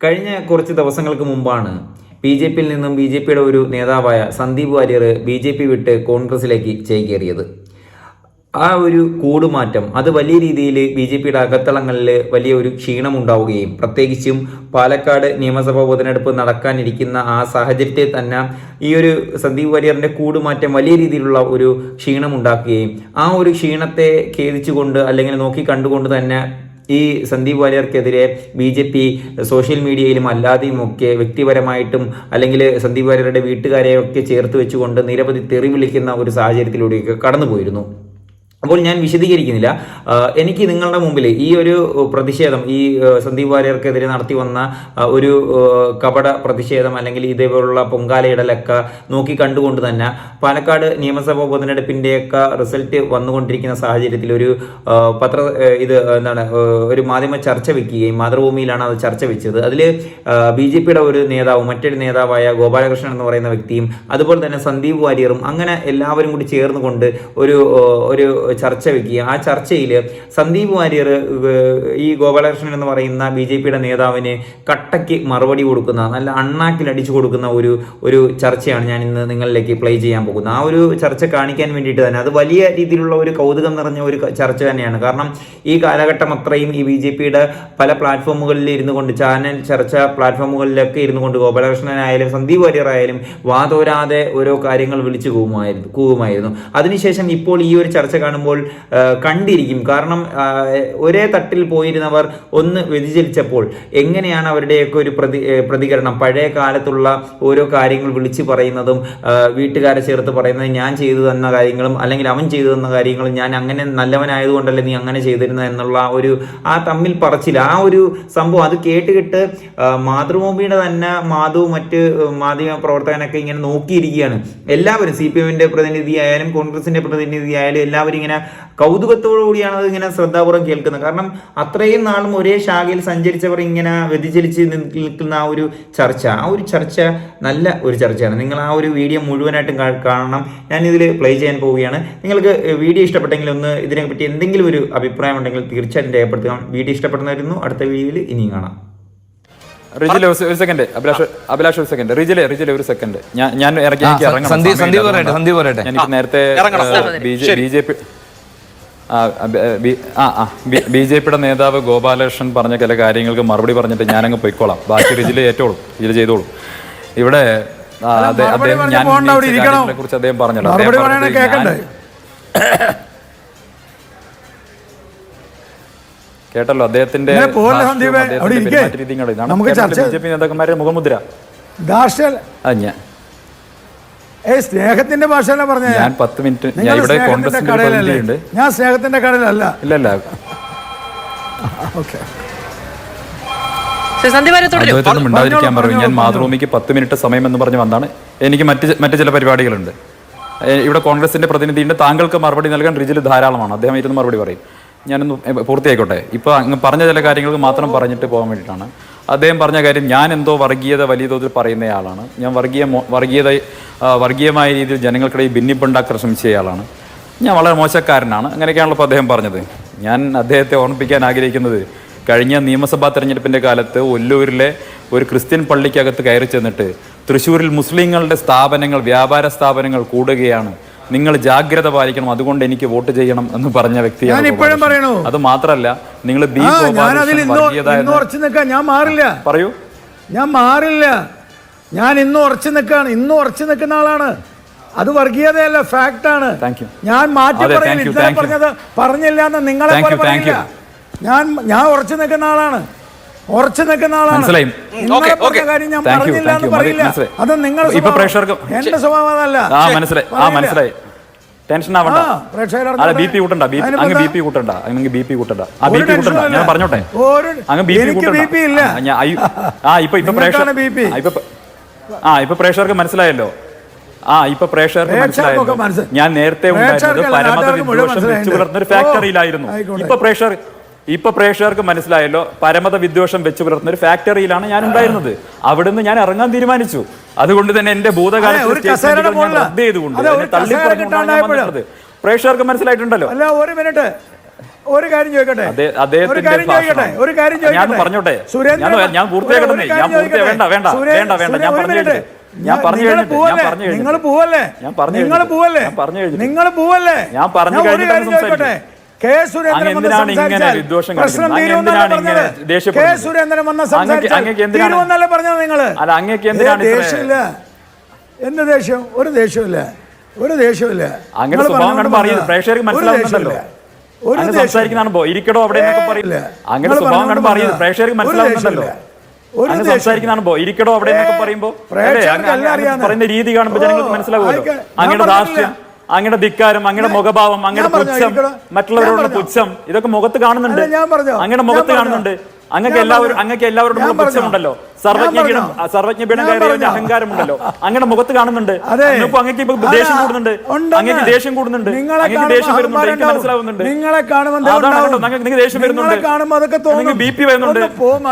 കഴിഞ്ഞ കുറച്ച് ദിവസങ്ങൾക്ക് മുമ്പാണ് ബി ജെ പിയിൽ നിന്നും ബി ജെ പിയുടെ ഒരു നേതാവായ Sandeep Warrier B J P വിട്ട് കോൺഗ്രസിലേക്ക് ചേക്കേറിയത്. ആ ഒരു കൂടുമാറ്റം അത് വലിയ രീതിയിൽ ബി ജെ പിയുടെ അകത്തളങ്ങളിൽ വലിയ ഒരു ക്ഷീണം ഉണ്ടാവുകയും പ്രത്യേകിച്ചും പാലക്കാട് നിയമസഭാ ഉപതെരഞ്ഞെടുപ്പ് നടക്കാനിരിക്കുന്ന ആ സാഹചര്യത്തെ തന്നെ ഈ ഒരു സന്ദീപ് വാര്യറിന്റെ കൂടുമാറ്റം വലിയ രീതിയിലുള്ള ഒരു ക്ഷീണം ഉണ്ടാക്കുകയും ആ ഒരു ക്ഷീണത്തെ ഖേദിച്ചുകൊണ്ട് അല്ലെങ്കിൽ നോക്കി കണ്ടുകൊണ്ട് തന്നെ ഈ സന്ദീപ് വാര്യർക്കെതിരെ ബി ജെ പി സോഷ്യൽ മീഡിയയിലും അല്ലാതെയും ഒക്കെ വ്യക്തിപരമായിട്ടും അല്ലെങ്കിൽ സന്ദീപ് വാര്യരുടെ വീട്ടുകാരെയൊക്കെ ചേർത്ത് വെച്ചുകൊണ്ട് നിരവധി തെറി വിളിക്കുന്ന ഒരു സാഹചര്യത്തിലൂടെയൊക്കെ കടന്നുപോയിരുന്നു. അപ്പോൾ ഞാൻ വിശദീകരിക്കുന്നില്ല. എനിക്ക് നിങ്ങളുടെ മുമ്പിൽ ഈ ഒരു പ്രതിഷേധം ഈ സന്ദീപ് വാര്യർക്കെതിരെ നടത്തി വന്ന ഒരു കപട പ്രതിഷേധം അല്ലെങ്കിൽ ഇതേപോലുള്ള പൊങ്കാലയിടലൊക്കെ നോക്കി കണ്ടുകൊണ്ട് തന്നെ പാലക്കാട് നിയമസഭാ ഉപതെരഞ്ഞെടുപ്പിന്റെയൊക്കെ റിസൾട്ട് വന്നുകൊണ്ടിരിക്കുന്ന സാഹചര്യത്തിൽ ഒരു പത്ര ഇത് എന്താണ് ഒരു മാധ്യമ ചർച്ച വെക്കുകയും മാതൃഭൂമിയിലാണ് അത് ചർച്ച വെച്ചത്. അതിൽ ബി ജെ പിയുടെ ഒരു നേതാവും മറ്റൊരു നേതാവായ ഗോപാലകൃഷ്ണൻ എന്ന് പറയുന്ന വ്യക്തിയും അതുപോലെ തന്നെ സന്ദീപ് വാര്യറും അങ്ങനെ എല്ലാവരും കൂടി ചേർന്നുകൊണ്ട് ഒരു ഒരു ചർച്ച വെക്കുകയും ആ ചർച്ചയിൽ സന്ദീപ് വാര്യർ ഈ ഗോപാലകൃഷ്ണൻ എന്ന് പറയുന്ന ബി ജെ പിയുടെ നേതാവിന് കട്ടയ്ക്ക് മറുപടി കൊടുക്കുന്ന നല്ല അണ്ണാക്കിൽ അടിച്ചു കൊടുക്കുന്ന ഒരു ഒരു ചർച്ചയാണ് ഞാൻ ഇന്ന് നിങ്ങളിലേക്ക് പ്ലേ ചെയ്യാൻ പോകുന്നത്. ആ ഒരു ചർച്ച കാണിക്കാൻ വേണ്ടിയിട്ട് തന്നെ അത് വലിയ രീതിയിലുള്ള ഒരു കൗതുകം നിറഞ്ഞ ഒരു ചർച്ച തന്നെയാണ്. കാരണം ഈ കാലഘട്ടം അത്രയും ഈ ബി ജെ പിയുടെ പല പ്ലാറ്റ്ഫോമുകളിൽ ഇരുന്നു കൊണ്ട് ചാനൽ ചർച്ച പ്ലാറ്റ്ഫോമുകളിലൊക്കെ ഇരുന്നു കൊണ്ട് ഗോപാലകൃഷ്ണനായാലും സന്ദീപ് വാര്യർ ആയാലും വാതോരാതെ ഓരോ കാര്യങ്ങൾ വിളിച്ചു കൂവുമായിരുന്നു കൂവുമായിരുന്നു. അതിനുശേഷം ഇപ്പോൾ ഈ ഒരു ചർച്ച കാണുമ്പോൾ ആ, കണ്ടിരിക്കും. കാരണം ഒരേ തട്ടിൽ പോയിരുന്നവർ ഒന്ന് വ്യതിചലിച്ചപ്പോൾ എങ്ങനെയാണ് അവരുടെയൊക്കെ ഒരു പ്രതി പ്രതികരണം? പഴയ കാലത്തുള്ള ഓരോ കാര്യങ്ങൾ വിളിച്ചു പറയുന്നതും വീട്ടുകാരെ ചേർത്ത് പറയുന്നത് ഞാൻ ചെയ്തു തന്ന കാര്യങ്ങളും അല്ലെങ്കിൽ അവൻ ചെയ്തു തന്ന കാര്യങ്ങളും ഞാൻ അങ്ങനെ നല്ലവനായതുകൊണ്ടല്ലേ നീ അങ്ങനെ ചെയ്തിരുന്നത് എന്നുള്ള ഒരു ആ തമ്മിൽ പറച്ചിൽ ആ ഒരു സംഭവം അത് കേട്ട് കേട്ട് ആ, മാതൃഭൂമിയുടെ തന്നെ മാധു മറ്റ് മാധ്യമ പ്രവർത്തകനൊക്കെ ഇങ്ങനെ നോക്കിയിരിക്കുകയാണ്. എല്ലാവരും സി പി എമ്മിന്റെ പ്രതിനിധി ആയാലും കോൺഗ്രസിന്റെ പ്രതിനിധിയായാലും എല്ലാവരും ഇങ്ങനെ കൗതുകത്തോടു കൂടിയാണ് അത് ഇങ്ങനെ ശ്രദ്ധാപൂർവം കേൾക്കുന്നത്. കാരണം അത്രയും നാളും ഒരേ ശാഖയിൽ സഞ്ചരിച്ചവർ ഇങ്ങനെ വ്യതിചലിച്ച് നിൽക്കുന്ന ആ ഒരു ചർച്ച ആ ഒരു ചർച്ച നല്ല ഒരു ചർച്ചയാണ്. നിങ്ങൾ ആ ഒരു വീഡിയോ മുഴുവനായിട്ടും കാണണം. ഞാൻ ഇതിൽ പ്ലേ ചെയ്യാൻ പോവുകയാണ്. നിങ്ങൾക്ക് വീഡിയോ ഇഷ്ടപ്പെട്ടെങ്കിൽ ഒന്ന് ഇതിനെപ്പറ്റി എന്തെങ്കിലും ഒരു അഭിപ്രായം ഉണ്ടെങ്കിൽ തീർച്ചയായിട്ടും രേഖപ്പെടുത്തുക വീഡിയോ ഇഷ്ടപ്പെടുന്നതായിരുന്നു അടുത്ത വീഡിയോയിൽ ഇനിയും കാണാം. റിജിലെ ഒരു സെക്കൻഡ് അഭിലാഷ് അഭിലാഷ് ഒരു സെക്കൻഡ് റിജിലെ റിജിലെ ഒരു സെക്കൻഡ് ഞാൻ ഞാൻ ഇറങ്ങി എനിക്ക് ആ, ഇറങ്ങണം. സന്ദീപ്- സമയമില്ല. പറയട്ടെ, സന്ദീപ് പറയട്ടെ. എനിക്ക് നേരത്തെ B J P B J പിയുടെ നേതാവ് ഗോപാലകൃഷ്ണൻ പറഞ്ഞ ചില കാര്യങ്ങൾക്ക് മറുപടി പറഞ്ഞിട്ട് ഞാനങ്ങ് പൊയ്ക്കോളാം. ബാക്കി റിജിൽ ഏറ്റോളും ഇതിൽ ചെയ്തോളും. ഇവിടെ അദ്ദേഹം ഞാൻ ഉന്നയിച്ച അദ്ദേഹം പറഞ്ഞല്ലോ. കേട്ടല്ലോ അദ്ദേഹത്തിന്റെ ബി ജെ പി നേതാക്കന്മാരുടെ മുഖമുദ്ര. ഞാൻ ഏ സ്നേഹത്തിന്റെ ഭാഷയല്ല പറഞ്ഞ ഞാൻ പത്ത് മിനിറ്റ് ഞാൻ ഇവിടെ കോൺഗ്രസിന്റെ പ്രതിനിധിയുണ്ട്. ഞാൻ സ്നേഹത്തിന്റെ കടയിലല്ല. ഇല്ല ഇല്ല. ഓക്കെ. തുടരും? മിണ്ടാതിരിക്കാൻ പറഞ്ഞോളൂ, ഞാൻ. മാതൃഭൂമിക്ക് പത്ത് മിനിറ്റ് സമയം എന്ന് പറഞ്ഞ് വന്നാണ്. എനിക്ക് മറ്റ് മറ്റ് ചില പരിപാടികളുണ്ട്. ഏ, ഇവിടെ കോൺഗ്രസിന്റെ പ്രതിനിധിയുണ്ട്. താങ്കൾക്ക് മറുപടി നൽകാൻ റിജിൽ ധാരാളമാണ്. അദ്ദേഹം ഇരുന്ന് മറുപടി പറയും. ഞാനൊന്ന് പൂർത്തിയായിക്കോട്ടെ. ഇപ്പൊ അങ്ങ് പറഞ്ഞ ചില കാര്യങ്ങൾക്ക് മാത്രം പറഞ്ഞിട്ട് പോകാൻ വേണ്ടിയിട്ടാണ്. അദ്ദേഹം പറഞ്ഞ കാര്യം ഞാൻ എന്തോ വർഗീയത വലിയ തോതിൽ പറയുന്നയാളാണ്. ഞാൻ വർഗീയ വർഗീയത വർഗീയമായ രീതിയിൽ ജനങ്ങൾക്കിടയിൽ ഭിന്നിപ്പുണ്ടാക്കാൻ ശ്രമിച്ചയാളാണ്. ഞാൻ വളരെ മോശക്കാരനാണ്. അങ്ങനെയൊക്കെയാണല്ലോ അദ്ദേഹം പറഞ്ഞത്. ഞാൻ അദ്ദേഹത്തെ ഓർമ്മിപ്പിക്കാൻ ആഗ്രഹിക്കുന്നത് കഴിഞ്ഞ നിയമസഭാ തെരഞ്ഞെടുപ്പിന്റെ കാലത്ത് ഒല്ലൂരിലെ ഒരു ക്രിസ്ത്യൻ പള്ളിക്കകത്ത് കയറി ചെന്നിട്ട് തൃശ്ശൂരിൽ മുസ്ലിങ്ങളുടെ സ്ഥാപനങ്ങൾ വ്യാപാര സ്ഥാപനങ്ങൾ കൂടുകയാണ്. നിങ്ങൾ ജാഗ്രത പാലിക്കണം അതുകൊണ്ട് എനിക്ക് വോട്ട് ചെയ്യണം എന്ന് പറഞ്ഞ വ്യക്തിയാണ് ഇപ്പോഴും. പറയണു. അത് മാത്രല്ല നിങ്ങൾ ബി ഞാൻ മാറില്ല. പറയൂ. ഞാൻ മാറില്ല. ഞാൻ ഇന്ന് ഉറച്ചു നിൽക്കാണ്. ഇന്ന് ഉറച്ചു നിൽക്കുന്ന ആളാണ്. അത് വർഗീയതയല്ല ഫാക്ട് ആണ്. ഞാൻ മാറ്റി പറയുന്നത്. പറഞ്ഞത് പറഞ്ഞില്ല എന്ന് നിങ്ങളെ ഞാൻ ഞാൻ ഉറച്ചു നിൽക്കുന്ന ആളാണ്. ഉറച്ചു നിൽക്കുന്ന ആളാണ്. അത് നിങ്ങൾ ഇപ്പൊ. പ്രേക്ഷകർക്ക് എന്റെ സ്വഭാവം അതല്ല. മനസ്സിലായി. ആ മനസ്സിലായി. ടെൻഷൻ ആവണ്ട. ആ, പ്രേക്ഷകർ അല്ല അറിഞ്ഞോട്ടെ. ബി പി കൂട്ടണ്ട ബി അതിനിപ്പോ അങ്ങ് ബി എന്താ? പി കൂട്ടണ്ട അങ്ങ് ബി പി കൂട്ടണ്ട. ആ ബി പി കൂട്ടണ്ട. ഞാൻ പറഞ്ഞോട്ടെ? ഒരു- അങ്ങ് ബി പി കൂട്ടണ്ട. ആ. ആ ഇപ്പൊ ഇപ്പൊ പ്രേക്ഷകർ ആ, ഇപ്പൊ ആ ഇപ്പൊ പ്രേക്ഷകർക്ക് മനസ്സിലായല്ലോ. ആ ഇപ്പൊ പ്രേക്ഷകർക്ക് മനസ്സിലായല്ലോ. മനസ്സിലായി. ഞാൻ നേരത്തെ ഉണ്ടായിരുന്നത് പരമാവധി പരമത വിദ്വേഷം വെച്ച് പുലർത്തുന്ന ഒരു ഫാക്ടറിയിലായിരുന്നു. ഇപ്പൊ പ്രേക്ഷകർ ഇപ്പൊ പ്രേക്ഷകർക്ക് മനസ്സിലായല്ലോ പരമത വിദ്വേഷം വെച്ച് പുലർത്തുന്ന ഒരു ഫാക്ടറിയിലാണ് ഞാൻ ഉണ്ടായിരുന്നത് അവിടുന്ന് ഞാൻ ഇറങ്ങാൻ തീരുമാനിച്ചു. അതുകൊണ്ട് തന്നെ എന്റെ ഭൂതകാലത്തെ. പ്രേക്ഷകർക്ക് മനസ്സിലായിട്ടുണ്ടല്ലോ. അല്ല ഒരു മിനിറ്റ്. ഒരു കാര്യം ചോദിക്കട്ടെ? ഒരു കാര്യം ചോദിക്കട്ടെ? ഒരു കാര്യം ഞാൻ ചോദിക്കട്ടെ? പറഞ്ഞോട്ടെ. സുരേന്ദ്രൻ ഞാൻ- പൂർത്തിയാക്കട്ടെ. ഞാൻ വേണ്ട, വേണ്ട, വേണ്ട, വേണ്ട. ഞാൻ പറഞ്ഞു. ഞാൻ പറഞ്ഞു നിങ്ങൾ പോവല്ലേ? നിങ്ങൾ പോവല്ലേ? ഞാൻ പറഞ്ഞു നിങ്ങൾ. പോവല്ലേ? ഞാൻ പറഞ്ഞു കഴിഞ്ഞിട്ട്. നിങ്ങൾ പോവല്ലേ? ഞാൻ പറഞ്ഞു ഒരു കാര്യം ചോദിക്കട്ടെ? കെ സുരേന്ദ്രൻ അങ്ങ് വന്ന് സംസാരിച്ചാൽ പ്രശ്നം കാണിക്കുന്നത്? അങ്ങ് തീരുമെന്നല്ലേ എന്തിനാണ് ഇങ്ങനെ പറഞ്ഞത്? കെ സുരേന്ദ്രൻ വന്ന് സംസാരിച്ചാൽ അങ്ങക്ക് പറഞ്ഞത് നിങ്ങൾ? അല്ല, അങ്ങക്ക് എന്തിനാണ് ഏ, ഇത്ര- ദേഷ്യമില്ല. എന്ത് ദേഷ്യം? ഒരു ദേഷ്യമില്ല. ഒരു ദേഷ്യമില്ല. അങ്ങനെ സ്വഭാവം പ്രേക്ഷകർക്ക് ഒരു മനസ്സിലാവുന്നുണ്ടല്ലോ. ഒരു അങ്ങനെ ദേഷ്യമില്ല. സംസാരിക്കുന്നതാണ് ഇരിക്കടോ അവിടെ എന്നൊക്കെ പറയും അങ്ങനെ സ്വഭാവം പറഞ്ഞുകൊണ്ട് കാണുമ്പോൾ പ്രേക്ഷകർക്ക് ഒരു മനസ്സിലാവുന്നുണ്ടല്ലോ. ഒരു അങ്ങനെ ദേഷ്യമില്ല. സംസാരിക്കുന്നതാണ് ഇരിക്കടോ അവിടെ പറയുമ്പോ പറയുന്ന രീതി കാണുമ്പോൾ ജനങ്ങൾക്ക് മനസ്സിലാകുമല്ലോ മനസ്സിലാവുമല്ലോ. ആയിക്കോ. ഞാൻ അങ്ങയുടെ ധിക്കാരം അങ്ങയുടെ മുഖഭാവം അങ്ങയുടെ പുച്ഛം. മറ്റുള്ളവരോടുള്ള പുച്ഛം ഇതൊക്കെ മുഖത്ത് കാണുന്നുണ്ട്. അങ്ങയുടെ മുഖത്ത്. കാണുന്നുണ്ട് അങ്ങക്ക് എല്ലാവരും. അങ്ങക്ക് എല്ലാവരോടും പുച്ഛമുണ്ടല്ലോ സർവജ്ഞപീഠം. സർവജ്ഞപീഠം കയറിയവന്റെ. അഹങ്കാരമുണ്ടല്ലോ. അങ്ങനെ മുഖത്ത് കാണുന്നുണ്ട്. അങ്ങക്ക് ഇപ്പൊ ദേഷ്യം കൂടുന്നുണ്ട്. അങ്ങക്ക് ദേഷ്യം കൂടുന്നുണ്ട്. അങ്ങക്ക് ദേഷ്യം വരുന്നുണ്ട്. എനിക്ക് മനസ്സിലാവുന്നുണ്ട്. നിങ്ങളെ കാണുമ്പോൾ? കേട്ടോ, നിങ്ങൾക്ക് ദേഷ്യം വരുന്നുണ്ട്. കാണുമ്പോൾ അതൊക്കെ. ബി പി വരുന്നുണ്ട്.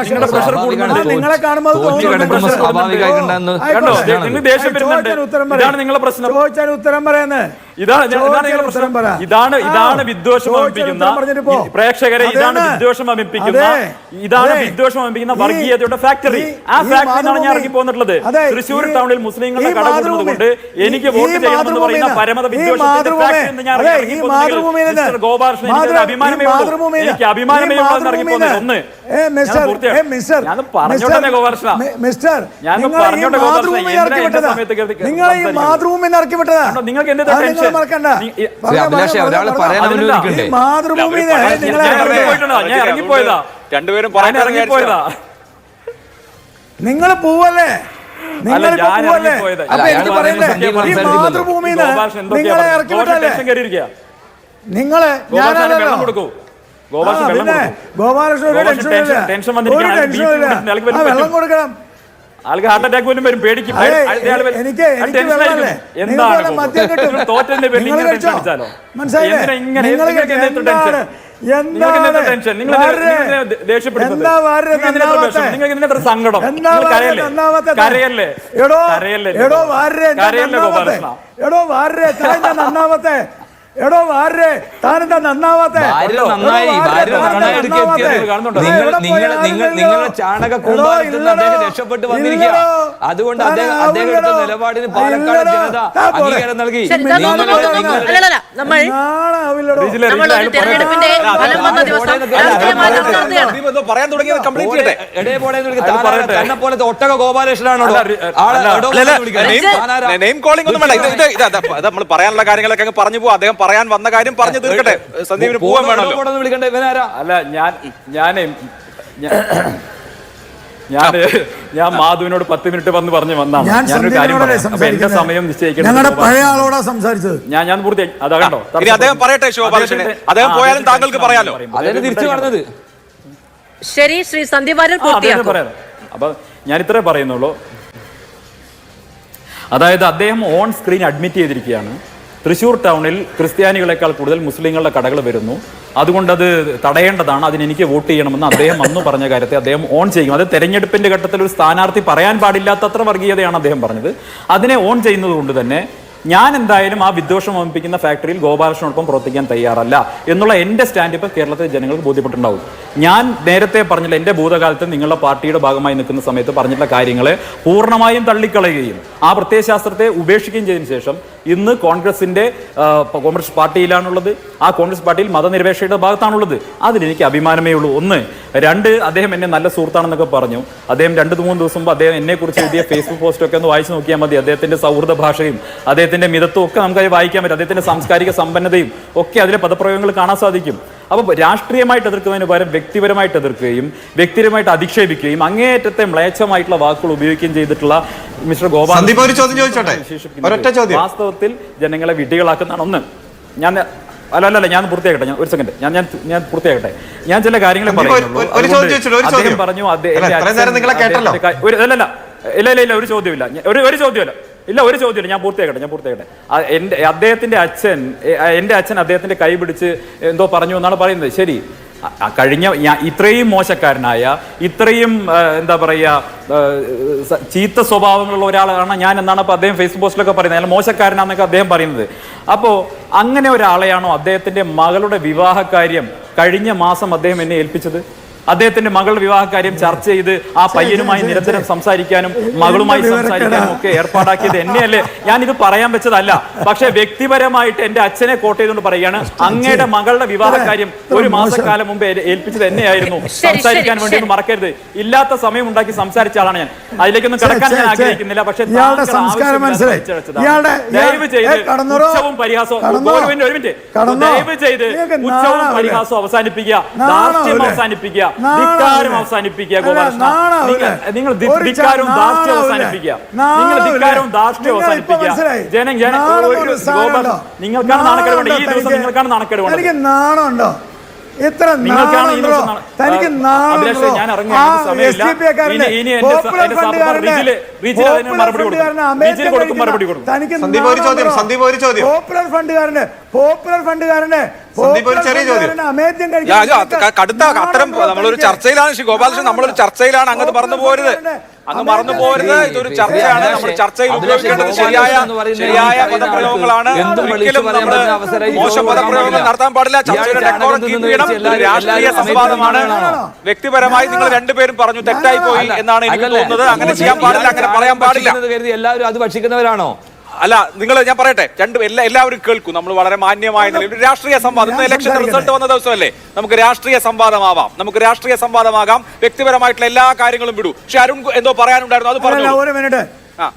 നിങ്ങളുടെ പ്രഷർ കൂടുന്നുണ്ട്. നിങ്ങളെ കാണുമ്പോൾ കണ്ടോ? ആയിക്കോട്ടെ. ദേഷ്യം വരുന്നുണ്ട്. ഇതാണ് നിങ്ങളുടെ പ്രശ്നം. ചോദിച്ചാൽ ഉത്തരം പറയുന്നത് ഇതാണ് ഇതാണ് ഇതാണ് ഇതാണ് വിദ്വേഷം അമിപ്പിക്കുന്ന പ്രേക്ഷകരെ ഇതാണ് വിദ്വേഷം അമിപ്പിക്കുന്ന ഇതാണ് വിദ്വേഷം അമിപ്പിക്കുന്ന വർഗീയതയുടെ ഫാക്ടറി ആ ഫാക്ടറി ഞാൻ ഇറങ്ങി പോന്നിട്ടുള്ളത് തൃശ്ശൂർ ടൗണിൽ മുസ്ലിങ്ങളുടെ കട കൂടുന്നത് കൊണ്ട് എനിക്ക് വോട്ട് ചെയ്യണമെന്ന് പറയുന്ന പരമത വിദ്വേഷത്തിന്റെ ഞാൻ ഇറങ്ങി പോകുന്നെങ്കിൽ മിസ്റ്റർ ഗോപാലകൃഷ്ണൻ എനിക്ക് അഭിമാനമേ എനിക്ക് ഇറങ്ങി പോകുന്നത് ഒന്ന്. ഞാൻ പൂർത്തിയാ- ഞാൻ പറഞ്ഞോട്ടെ ഗോപാലകൃഷ്ണ? മിസ്റ്റർ ഞാൻ നിങ്ങൾ ഈ ഇറക്കി വിട്ടതാ നിങ്ങൾക്ക്? മറക്കണ്ട. പറയാൻ ഞാൻ ഇറങ്ങിപ്പോയതാ. രണ്ടുപേരും ഇറങ്ങിപ്പോയതാ. നിങ്ങൾ പോവല്ലേ? നിങ്ങൾ പോവല്ലേ. അപ്പൊ എനിക്ക് ഈ മാതൃഭൂമിയിൽ നിങ്ങളെ ഇറക്കി വിട്ടല്ലേ. നിങ്ങളെ പിന്നെ ഗോപാലകൃഷ്ണൻ ടെൻഷൻ- വന്നിരിക്കുകയാണ്. വെള്ളം കൊടുക്കണം. ആൾക്ക് ഹാർട്ട് അറ്റാക്ക് പോലും വരും. പേടിക്കും. എന്താണ് ടെൻഷൻ അടിച്ചാലോ മനസ്സിലായില്ലേ? ഇങ്ങനെ? എടോ വാരേ? എടോ വാരേ നന്നാവാത്തെ? എടോ വാരേ താനെന്താ നന്നാവാത്തെ? നിങ്ങളുടെ ചാണക. രക്ഷപ്പെട്ട് വന്നിരിക്കുക. അതുകൊണ്ട് അദ്ദേഹം അദ്ദേഹം എടുത്ത നിലപാടിന് പാലക്കാട്. ജനത. അംഗീകാരം നൽകി. പറയാൻ തുടങ്ങിയത് കംപ്ലീറ്റ് ചെയ്യട്ടെ. തന്നെ പോലത്തെ ഒട്ടക ഗോപാലകൃഷ്ണനാണോ. നെയിം- കോളിംഗ് ഒന്നും വേണ്ട. ഇത് നമ്മൾ പറയാനുള്ള കാര്യങ്ങളൊക്കെ അങ്ങ് പറഞ്ഞു പോകും അദ്ദേഹം പറയാൻ വന്ന കാര്യം പറഞ്ഞു തീർക്കട്ടെ. സന്ദീപിന് പോവാൻ വേണോ വിളിക്കണ്ടേ? ഇവനാരാ അല്ല ഞാൻ ഞാനേ ഞാൻ ഞാൻ മാധുവിനോട് പത്ത് മിനിറ്റ് വന്ന് പറഞ്ഞു വന്നാണ്. ഞാൻ ഞാനൊരു കാര്യം പറയാം. എന്റെ സമയം നിശ്ചയിക്കണം ഞങ്ങളുടെ പഴയ ആളോടാ സംസാരിച്ചത്. ഞാൻ ഞാൻ പൂർത്തിയായി അതാ കണ്ടോ? അദ്ദേഹം പറയട്ടെ അദ്ദേഹത്തിന്റെ- അദ്ദേഹം പോയാലും താങ്കൾക്ക് പറയാലോ. പറയും. തിരിച്ചു പറഞ്ഞത്. ശരി ശ്രീ സന്ദീപ് പറയാം അപ്പൊ ഞാൻ ഇത്രേ പറയുന്നുള്ളൂ. അതായത് അദ്ദേഹം ഓൺ സ്ക്രീൻ അഡ്മിറ്റ് ചെയ്തിരിക്കുകയാണ്. തൃശ്ശൂർ ടൗണിൽ ക്രിസ്ത്യാനികളെക്കാൾ കൂടുതൽ മുസ്ലിങ്ങളുടെ കടകൾ വരുന്നു. അതുകൊണ്ട് അത് തടയേണ്ടതാണ്. അതിന് എനിക്ക് വോട്ട് ചെയ്യണമെന്ന് അദ്ദേഹം അന്ന് പറഞ്ഞ കാര്യത്തെ അദ്ദേഹം ഓൺ ചെയ്യും. അത് തെരഞ്ഞെടുപ്പിന്റെ ഘട്ടത്തിൽ ഒരു സ്ഥാനാർത്ഥി പറയാൻ പാടില്ലാത്തത്ര വർഗീയതയാണ് അദ്ദേഹം പറഞ്ഞത്. അതിനെ ഓൺ ചെയ്യുന്നത് കൊണ്ട് തന്നെ ഞാൻ എന്തായാലും ആ വിദ്വേഷം വമിപ്പിക്കുന്ന ഫാക്ടറിയിൽ ഗോപാലകൃഷ്ണനോടൊപ്പം പ്രവർത്തിക്കാൻ തയ്യാറല്ല എന്നുള്ള എന്റെ സ്റ്റാൻഡ് ഇപ്പോൾ കേരളത്തിലെ ജനങ്ങൾക്ക് ബോധ്യപ്പെട്ടിട്ടുണ്ടാവും. ഞാൻ നേരത്തെ പറഞ്ഞില്ല എന്റെ ഭൂതകാലത്ത് നിങ്ങളുടെ പാർട്ടിയുടെ ഭാഗമായി നിൽക്കുന്ന സമയത്ത് പറഞ്ഞിട്ടുള്ള കാര്യങ്ങളെ പൂർണമായും തള്ളിക്കളയുകയും ആ പ്രത്യയശാസ്ത്രത്തെ ഉപേക്ഷിക്കുകയും ചെയ്തതിനു ശേഷം ഇന്ന് കോൺഗ്രസിന്റെ കോൺഗ്രസ് പാർട്ടിയിലാണുള്ളത്. ആ കോൺഗ്രസ് പാർട്ടിയിൽ മതനിരപേക്ഷയുടെ ഭാഗത്താണുള്ളത്. അതിലെനിക്ക് അഭിമാനമേ ഉള്ളൂ. ഒന്ന് രണ്ട് അദ്ദേഹം എന്നെ നല്ല സുഹൃത്താണെന്നൊക്കെ പറഞ്ഞു. അദ്ദേഹം രണ്ട് മൂന്ന് ദിവസം മുമ്പ് അദ്ദേഹം എന്നെക്കുറിച്ച് എഴുതിയ ഫേസ്ബുക്ക് പോസ്റ്റൊക്കെ ഒന്ന് വായിച്ചു നോക്കിയാൽ മതി. അദ്ദേഹത്തിന്റെ സൗഹൃദ ഭാഷയും അദ്ദേഹത്തിന്റെ മിതത്വം ഒക്കെ നമുക്ക് അത് വായിക്കാൻ പറ്റും. അദ്ദേഹത്തിന്റെ സാംസ്കാരിക സമ്പന്നതയും ഒക്കെ അതിലെ പദപ്രയോഗങ്ങൾ കാണാൻ സാധിക്കും. അപ്പോൾ രാഷ്ട്രീയമായിട്ട് എതിർക്കുന്നതിന് പകരം വ്യക്തിപരമായിട്ട് എതിർക്കുകയും വ്യക്തിപരമായിട്ട് അധിക്ഷേപിക്കുകയും അങ്ങേയറ്റത്തെ മ്ലേച്ഛമായിട്ടുള്ള വാക്കുകൾ ഉപയോഗിക്കുകയും ചെയ്തിട്ടുള്ള മിസ്റ്റർ ഗോപാൽ. വാസ്തവത്തിൽ ജനങ്ങളെ വിഡ്ഢികളാക്കുന്നതാണ് ഒന്ന്. ഞാൻ അല്ല അല്ല ഞാൻ പൂർത്തിയാക്കട്ടെ ഞാൻ ഒരു സെക്കൻഡ് ഞാൻ ഞാൻ ഞാൻ പൂർത്തിയാക്കട്ടെ. ഞാൻ ചില കാര്യങ്ങളെ പറഞ്ഞു. പറഞ്ഞു അല്ല, ഇല്ല ഇല്ല ഒരു ചോദ്യമില്ല. ഒരു ഒരു ചോദ്യമില്ല. ഇല്ല ഒരു ചോദ്യമില്ല ഞാൻ പൂർത്തിയാക്കട്ടെ ഞാൻ പൂർത്തിയാക്കട്ടെ. എന്റെ അദ്ദേഹത്തിന്റെ അച്ഛൻ എന്റെ അച്ഛൻ അദ്ദേഹത്തിന്റെ കൈ പിടിച്ച് എന്തോ പറഞ്ഞു എന്നാണ് പറയുന്നത്. ശരി. കഴിഞ്ഞ ഞാൻ ഇത്രയും മോശക്കാരനായ ഇത്രയും എന്താ പറയുക ചീത്ത സ്വഭാവങ്ങളുള്ള ഒരാളാണ് ഞാൻ എന്നാണ് അപ്പോൾ അദ്ദേഹം ഫേസ്ബുക്ക് പോസ്റ്റിലൊക്കെ പറയുന്നത്. അല്ല മോശക്കാരനാണെന്നൊക്കെ അദ്ദേഹം പറയുന്നത്. അപ്പോൾ അങ്ങനെ ഒരാളെയാണോ അദ്ദേഹത്തിന്റെ മകളുടെ വിവാഹകാര്യം കഴിഞ്ഞ മാസം അദ്ദേഹം എന്നെ ഏൽപ്പിച്ചത്? അദ്ദേഹത്തിന്റെ മകളുടെ വിവാഹ കാര്യം ചർച്ച ചെയ്ത് ആ പയ്യനുമായി നിരന്തരം സംസാരിക്കാനും മകളുമായി സംസാരിക്കാനും ഒക്കെ ഏർപ്പാടാക്കിയത് എന്നെയല്ലേ? ഞാൻ ഇത് പറയാൻ വെച്ചതല്ല. പക്ഷെ വ്യക്തിപരമായിട്ട് എന്റെ അച്ഛനെ കോട്ട് ചെയ്തുകൊണ്ട് പറയുകയാണ്. അങ്ങയുടെ മകളുടെ വിവാഹ കാര്യം ഒരു മാസക്കാലം മുമ്പ് ഏൽപ്പിച്ചത് എന്നെയായിരുന്നു. സംസാരിക്കാൻ വേണ്ടി. ഒന്നും മറക്കരുത്. ഇല്ലാത്ത സമയം ഉണ്ടാക്കി സംസാരിച്ച ആളാണ് ഞാൻ. അതിലേക്കൊന്നും കിടക്കാൻ ഞാൻ ആഗ്രഹിക്കുന്നില്ല. പക്ഷെ. ദയവ് ചെയ്ത് ഉച്ചവും പരിഹാസവും. ഒരു മിനിറ്റ്. ദയവ് ചെയ്ത് ഉച്ചവും? പരിഹാസവും അവസാനിപ്പിക്കുക? അവസാനിപ്പിക്കുക? ധിക്കാരം അവസാനിപ്പിക്കുക നിങ്ങൾ- ധിക്കാരവും ധാർഷ്ട്യം? അവസാനിപ്പിക്കുക. നിങ്ങൾ? ധിക്കാരവും ധാർഷ്ട്യം അവസാനിപ്പിക്കുക. ജനം ജനം നിങ്ങൾക്കാണ് നാണക്കേട് ഈ ദിവസം നിങ്ങൾക്കാണ് നാണക്കേട് വേണ്ടത് തനിക്ക് നാണമുണ്ടോ? ഇത്ര നിങ്ങൾക്കാണ് ഈ നാണ- തനിക്ക് പോപ്പുലർ അതിന് പോപ്പുലർ മറുപടി കൊടുക്കും. ഫണ്ടുകാരന്റെ കൊടുക്കും, മറുപടി കൊടുക്കും. തനിക്ക് സന്ദീപ് ഒരു ചോദ്യം, നാണമുണ്ടോ? ഒരു ചോദ്യം. പോപ്പുലർ ഫണ്ടുകാരന്റെ പോപ്പുലർ ഫണ്ടുകാരന്റെ സന്ദീപ് ഒരു ചെറിയ ചോദ്യം. കടുത്ത അത്തരം നമ്മളൊരു ചർച്ചയിലാണ് ശ്രീ ഗോപാലകൃഷ്ണൻ. നമ്മളൊരു ചർച്ചയിലാണ് അങ്ങ് പറഞ്ഞു പോരുത് അങ്ങ് മറന്നു പോരുത് ഇതൊരു ചർച്ചയാണ്. നമ്മൾ ചർച്ചയിൽ ഉപയോഗിക്കേണ്ടത് ശരിയായ ശരിയായ പദപ്രയോഗങ്ങളാണ്. ഒരിക്കലും നമ്മൾ മോശം പദപ്രയോഗങ്ങൾ നടത്താൻ പാടില്ല. ചർച്ചയുടെ ഡെക്കോറം കീപ്പ് ചെയ്യണം. രാഷ്ട്രീയ സംവാദമാണ്. വ്യക്തിപരമായി നിങ്ങൾ രണ്ടുപേരും പറഞ്ഞു തെറ്റായി പോയി എന്നാണ് എനിക്ക് തോന്നുന്നത്. അങ്ങനെ ചെയ്യാൻ പാടില്ല അങ്ങനെ പറയാൻ പാടില്ല. എല്ലാവരും അത് ഭക്ഷിക്കുന്നവരാണോ? അല്ല നിങ്ങൾ ഞാൻ പറയട്ടെ രണ്ടും എല്ലാ എല്ലാവരും കേൾക്കും. നമ്മൾ വളരെ മാന്യമായ നിലയിൽ ഒരു രാഷ്ട്രീയ സംവാദം. ഇന്ന് ഇലക്ഷൻ റിസൾട്ട് വന്ന ദിവസമല്ലേ? നമുക്ക് രാഷ്ട്രീയ സംവാദമാവാം. നമുക്ക് രാഷ്ട്രീയ സംവാദമാകാം. വ്യക്തിപരമായിട്ടുള്ള എല്ലാ കാര്യങ്ങളും വിടൂ. പക്ഷെ അരുൺ എന്തോ പറയാനുണ്ടായിരുന്നു അത് പറഞ്ഞു ഒരു മിനിറ്റ്.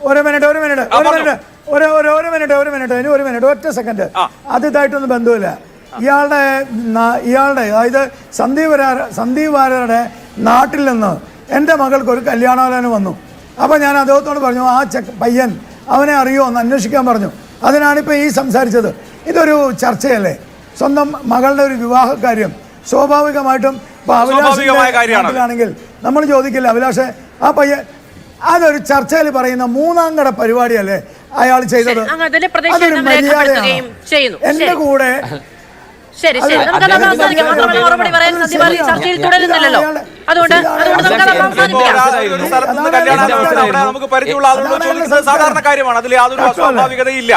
ഒരു മിനിറ്റ് ഒരു മിനിറ്റ് ഒരു മിനിറ്റ്. ഒരു ഒരു ഒരു മിനിറ്റ് ഒരു മിനിറ്റ്. ഇനി ഒരു മിനിറ്റ് ഒറ്റ സെക്കൻഡ്. അതിതായിട്ടൊന്നും അത് ഇതായിട്ടൊന്നും ബന്ധമില്ല. ഇയാളുടെ ഇയാളുടെ അതായത് സന്ദീപ് സന്ദീപ് വാര്യരുടെ നാട്ടിൽ നിന്ന് എന്റെ മകൾക്ക് ഒരു കല്യാണാലോചന വന്നു. അപ്പോൾ ഞാൻ അദ്ദേഹത്തോട് പറഞ്ഞു ആ ചെക്ക് പയ്യൻ അവനെ അറിയോ എന്ന് അന്വേഷിക്കാൻ പറഞ്ഞു. അതിനാണിപ്പോൾ ഈ സംസാരിച്ചത്. ഇതൊരു ചർച്ചയല്ലേ? സ്വന്തം മകളുടെ ഒരു വിവാഹ കാര്യം സ്വാഭാവികമായിട്ടും ഇപ്പോൾ അഭിലാഷിലാണെങ്കിൽ. നമ്മൾ ചോദിക്കില്ല അഭിലാഷെ ആ പയ്യൻ അതൊരു ചർച്ചയിൽ പറയുന്ന മൂന്നാം കട പരിപാടിയല്ലേ അയാൾ ചെയ്തത്? അങ്ങ് അതിനെ പ്രതിഷേധം അതൊരു മര്യാദയാണ്. എന്റെ കൂടെ ശരി ശരി. നമുക്ക് അത് അവസാനിക്കാം. മറുപടി പറയാൻ ചർച്ചയിൽ തുടരുന്നില്ലല്ലോ. അതുകൊണ്ട് അതുകൊണ്ട് നമുക്ക് അത് അവസാനിപ്പിക്കാം ഒരാൾ സ്ഥലത്ത് നിന്ന് കല്യാണം നമുക്ക് പരിചയമുള്ള ആളുകളോട് ചോദിക്കുന്നത് സാധാരണ കാര്യമാണ്. അതിൽ യാതൊരു. അസ്വാഭാവികതയില്ല